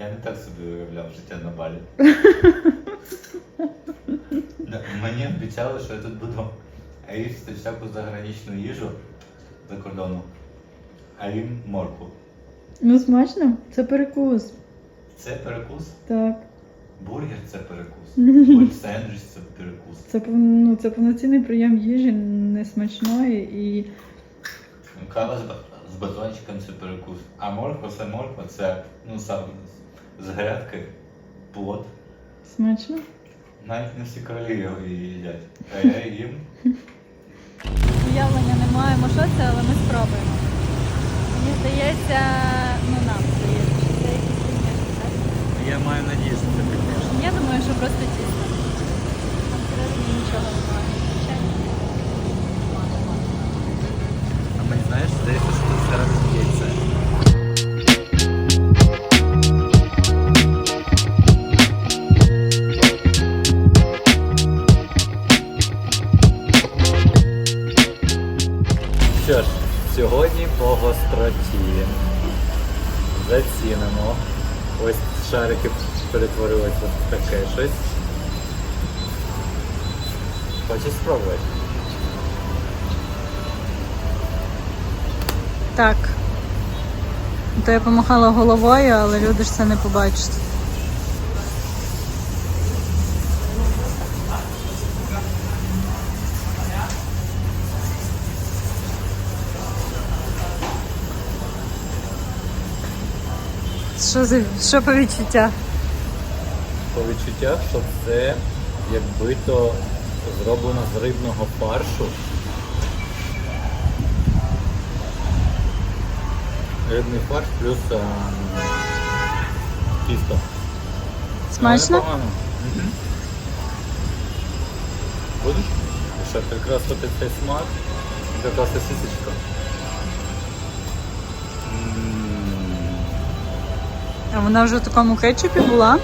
Я не так собі уявляв життя на балі. Мені обіцяли, що я тут буду їсти всяку заграничну їжу за кордоном, а їм моркву. Ну, смачно? Це перекус. Це перекус, Так. бургер це перекус, сендвіч це перекус. Це, ну, це повноцінний прийом їжі несмачної і Кава з батончиком це перекус. А морква це морква, це ну, сам з- грядки плод. смачно. Навіть не всі королі його їдять. А я їм. Уявлення не маємо, що це, але ми спробуємо. Мені здається, ну нам здається, що це якісь пельмешки, так? Я маю надію, що це пельмешки. Я думаю, що просто тісто. Там всередині нічого немає. Гостроті. Зацінимо. Ось шарики перетворилися в таке щось. Хочеш спробувати? Так. То я помахала головою, але люди ж це не побачать. Що, за, що по відчуттях? по відчуттях, що це якби то зроблено з рибного фаршу. Рибний фарш плюс а, тісто. Смачно? Будеш? І Що прикрасити цей смак? Така сосисочка. А вона вже в такому кетчупі була?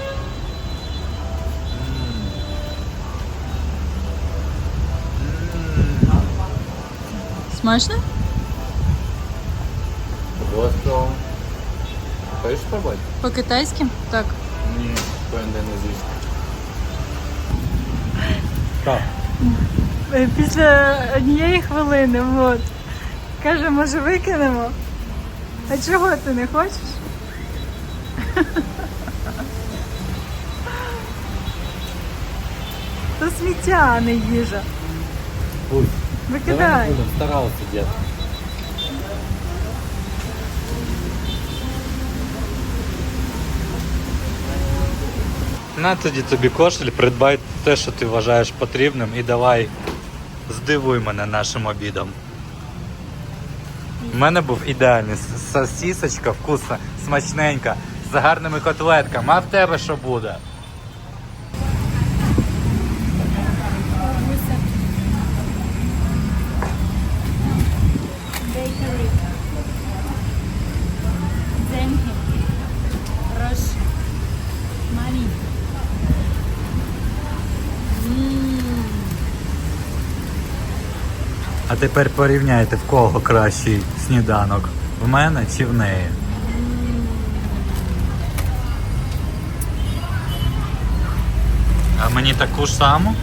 Смачно? Просто. Хочеш спробувати? По-китайськи? Так. Ні, звісно. Так. Е, Після однієї хвилини, от. Каже, може викинемо? А чого ти не хочеш? То сміття, а не їжа. Пусть. Викидай. будемо, старався дід. На тоді тобі кошель, придбай те, що ти вважаєш потрібним, і давай здивуй мене нашим обідом. У мене був ідеальний с- сосісочка, вкусна, смачненька, з гарними котлетками. А в тебе що буде? А тепер порівняйте, в кого кращий сніданок. В мене чи в неї? А мені таку ж саму?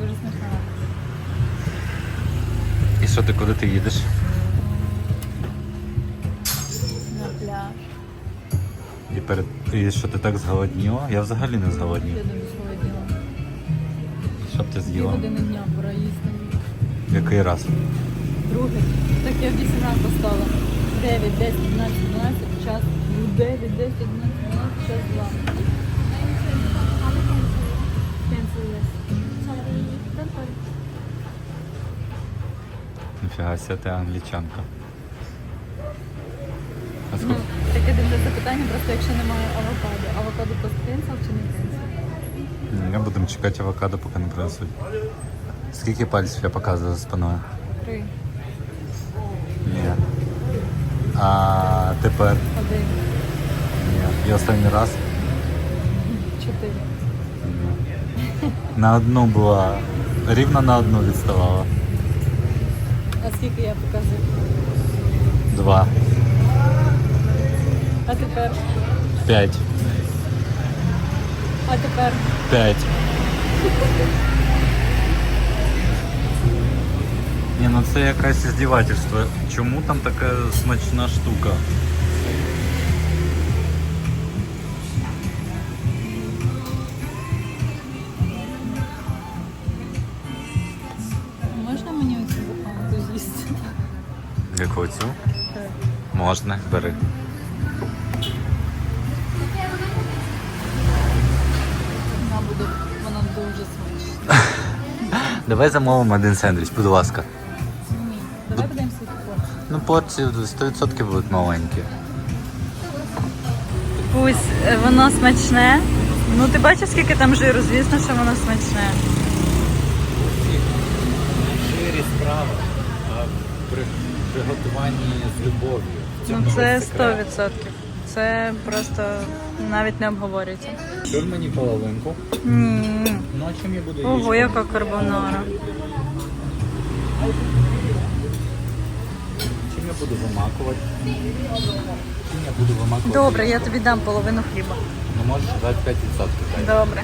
Дуже смачно. І що ти куди ти їдеш? На пляж. І перед і що ти так зголодніла? Я взагалі не зголоднів. Я думаю, своє. Що б ти з'їла? години дня пора їсти. Який раз? Другий. Так я в 8 ранку стала. 9, 10, 11, 12, час. Ну, 9, 10, 11, 12, час 2. Ніфіга ся, ти англічанка. А Ну, таке дивне питання, просто якщо немає авокадо. Авокадо постпенсал чи не пенсал? Я будемо чекати авокадо, поки не принесуть. Скільки пальців я показую за спиною? Три, Ні. А тепер? один, Ні. І останній раз? чотири. На одну була. Рівно на одну відставала. А скільки я покажу? Два. А тепер? П'ять. А тепер? П'ять. Ні, ну це якесь здівательство. Чому там така смачна штука? Яку цю? Можна, бери. Вона буде, вона дуже смачна. Давай замовимо один сендвіч, будь ласка. Ні, давай будемо свій порцію. Ну, порції 100% будуть маленькі. Пусть е, воно смачне. Ну ти бачиш, скільки там жиру, звісно, що воно смачне. Жирі справа, приготуванні з любов'ю. Ну це 100%. Це просто навіть не обговорюється. Чур мені половинку. Ні. Ну а чим я буду Ого, їсти? яка карбонара. Чим я буду вимакувати? Чим я буду вимакувати? Добре, я тобі дам половину хліба. Ну можеш 25% дай. Добре.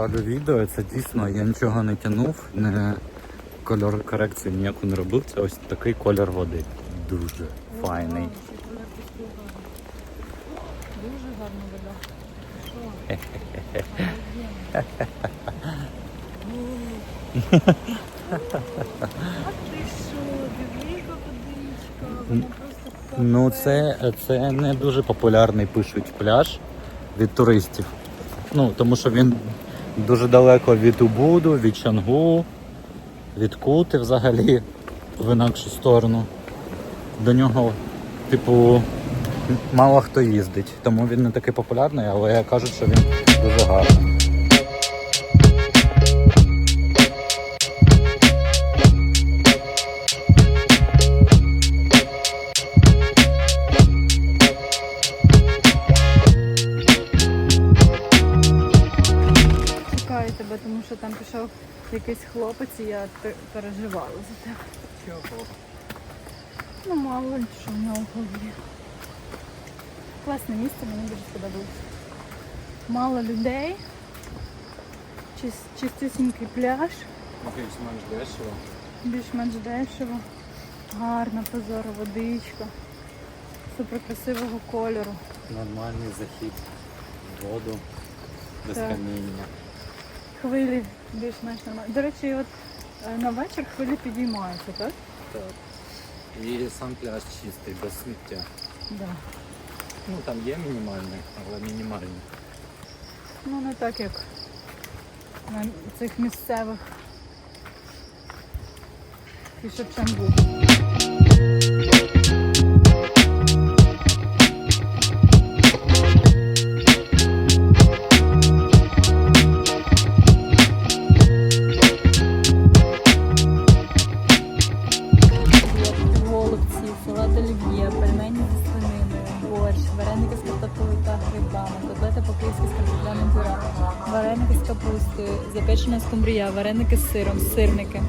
Ось відео, це дійсно я нічого не тягнув, не кольор корекцію ніяку не робив. Це ось такий колір води. Дуже файний. Дуже гарна вода. Ну це, це не дуже популярний пишуть пляж від туристів. Ну, тому що він дуже далеко від Убуду, від Чангу, від Кути взагалі в інакшу сторону. До нього, типу, мало хто їздить, тому він не такий популярний, але кажуть, що він дуже гарний. Тому що там пішов якийсь хлопець і я переживала за тебе. Чого? Ну, мало ли, що в нього голові. Класне місце, мені дуже сподобалось. Мало людей, чис- чистесенький пляж, Більш-менш дешево. більш-менш дешево, гарна прозора водичка, супер красивого кольору. Нормальний захід воду без каміння. Хвилі більш-менш нормальні. До речі, от е, на вечір хвилі підіймаються, так? Так. І сам пляж чистий, без сміття. Да. Ну там є мінімальні, але мінімальні. Ну не так як на цих місцевих і Шевченку. Грибами, по-київськи з картопляним пюре, вареники з капустою, запечена скумбрія, вареники з сиром, сирники,